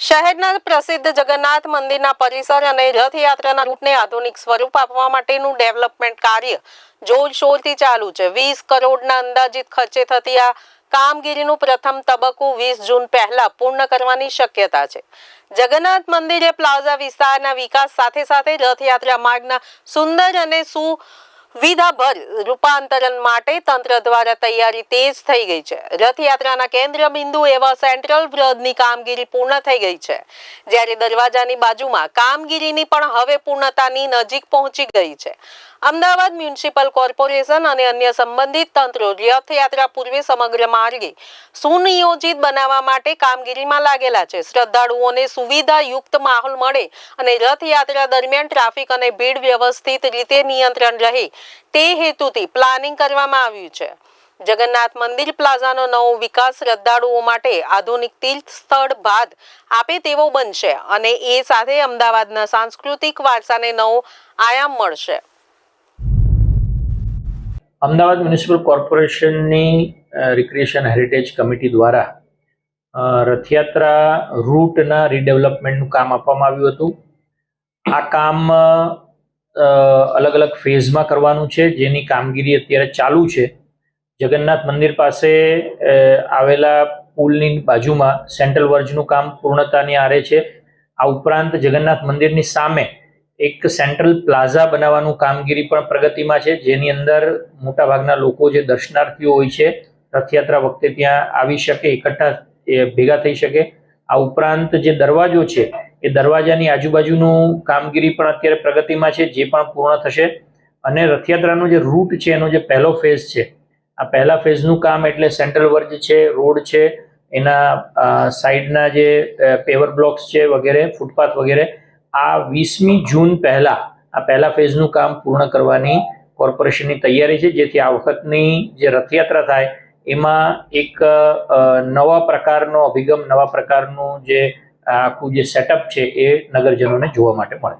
શહેરના પ્રસિદ્ધ જગન્નાથ મંદિરના પરિસર અને રથયાત્રાના રૂટને આધુનિક સ્વરૂપ આપવા માટેનું ડેવલપમેન્ટ કાર્ય જોરશોરથી ચાલુ છે. વીસ કરોડના અંદાજિત ખર્ચે થતી આ કામગીરીનું પ્રથમ તબક્કો વીસ જૂન પહેલા પૂર્ણ કરવાની શક્યતા છે. જગન્નાથ મંદિરે પ્લાઝા વિસ્તારના વિકાસ સાથે સાથે રથયાત્રા માર્ગના સુંદર અને સુવિધાભર રૂપાંતરણ માટે તંત્ર દ્વારા તૈયારી તેજ થઈ ગઈ છે. રથયાત્રાના કેન્દ્ર બિંદુ એવા સેન્ટ્રલ બ્રજની કામગીરી પૂર્ણ થઈ ગઈ છે. જ્યારે દરવાજાની બાજુમાં કામગીરીની પણ હવે પૂર્ણતાની નજીક પહોંચી ગઈ છે. અમદાવાદ મ્યુનિસિપલ કોર્પોરેશન અને અન્ય સંબંધિત તંત્રો રથયાત્રા પૂર્વે સમગ્ર માર્ગે સુનિયોજિત બનાવવા માટે કામગીરીમાં લાગેલા છે. શ્રદ્ધાળુઓને સુવિધાયુક્ત માહોલ મળે અને રથયાત્રા દરમિયાન ટ્રાફિક અને ભીડ વ્યવસ્થિત રીતે નિયંત્રણ રહે તે હેતુથી પ્લાનિંગ કરવામાં આવ્યું છે. જગન્નાથ મંદિર પ્લાઝાનો નવો વિકાસ શ્રદ્ધાળુઓ માટે આધુનિક તીર્થ સ્થળ બાદ આપે તેવો બનશે અને એ સાથે અમદાવાદના સાંસ્કૃતિક વારસાને નવો આયામ મળશે. અમદાવાદ મ્યુનિસિપલ કોર્પોરેશનની રિક્રિએશન હેરિટેજ કમિટી દ્વારા રથયાત્રા રૂટના રીડેવલપમેન્ટનું કામ આપવામાં આવ્યું હતું. આ કામ અલગ અલગ ફેઝમાં કરવાનું છે, જેની કામગીરી અત્યારે ચાલુ છે. જગન્નાથ મંદિર પાસે આવેલા પુલની બાજુમાં, સેન્ટ્રલ વર્જનું કામ પૂર્ણતાની આરે છે. આ ઉપરાંત જગન્નાથ મંદિરની સામે એક સેન્ટ્રલ પ્લાઝા બનાવવાનું કામગીરી પણ પ્રગતિમાં છે, જેની અંદર મોટાભાગના લોકો જે દર્શનાર્થીઓ હોય છે, રથયાત્રા વખતે ત્યાં આવી શકે, એકઠા ભેગા થઈ શકે. આ ઉપરાંત જે દરવાજો છે, એ દરવાજાની આજુબાજુનું કામગીરી પણ અત્યારે પ્રગતિમાં છે, જે પણ પૂર્ણ થશે. અને રથયાત્રાનો જે રૂટ છે, એનો જે પહેલો ફેઝ છે, આ પહેલા ફેઝનું કામ એટલે સેન્ટ્રલ વર્જ છે, રોડ છે, એના સાઈડના જે પેવર બ્લોક્સ છે વગેરે, ફૂટપાથ વગેરે, આ વીસમી જૂન પહેલા, આ પહેલા ફેઝનું કામ પૂર્ણ કરવાની કોર્પોરેશનની તૈયારી છે, જેથી આ વખતની જે રથયાત્રા થાય એમાં એક નવા પ્રકારનો અભિગમ, નવા પ્રકારનું જે આખું જે સેટઅપ છે એ નગરજનોને જોવા માટે મળે.